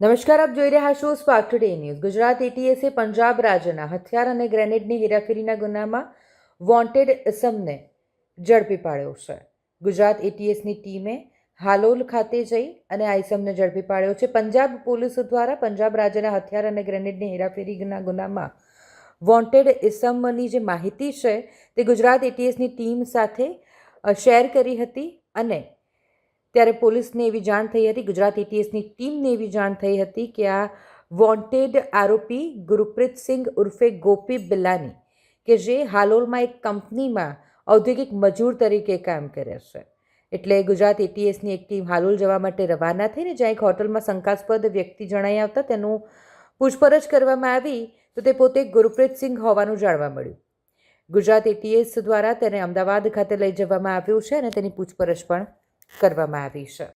નમસ્કાર, આપ જોઈ રહ્યા છો સ્પાર્ક ટુડે ન્યૂઝ ગુજરાત એટીએસે પંજાબ રાજ્યના હથિયાર અને ગ્રેનેડની હેરાફેરીના ગુનામાં વોન્ટેડ ઇસમને ઝડપી પાડ્યો છે. ગુજરાત એટીએસની ટીમે હાલોલ ખાતે જઈ અને આ ઇસમને ઝડપી પાડ્યો છે. પંજાબ પોલીસ દ્વારા પંજાબ રાજ્યના હથિયાર અને ગ્રેનેડની હેરાફેરીના ગુનામાં વોન્ટેડ ઇસમની જે માહિતી છે તે ગુજરાત એટીએસની ટીમ સાથે શેર કરી હતી અને ત્યારે પોલીસને એવી જાણ થઈ હતી, ગુજરાત એટીએસની ટીમને એવી જાણ થઈ હતી કે આ વોન્ટેડ આરોપી ગુરપ્રીતસિંહ ઉર્ફે ગોપી બિલ્લાની, કે જે હાલોલમાં એક કંપનીમાં ઔદ્યોગિક મજૂર તરીકે કામ કરે છે. એટલે ગુજરાત એટીએસની એક ટીમ હાલોલ જવા માટે રવાના થઈને જ્યાં એક હોટલમાં શંકાસ્પદ વ્યક્તિ જણાઈ આવતા તેનું પૂછપરછ કરવામાં આવી, તો તે પોતે ગુરપ્રીતસિંહ હોવાનું જાણવા મળ્યું. ગુજરાત એટીએસ દ્વારા તેને અમદાવાદ ખાતે લઈ જવામાં આવ્યું છે અને તેની પૂછપરછ પણ કરવામાં આવી છે.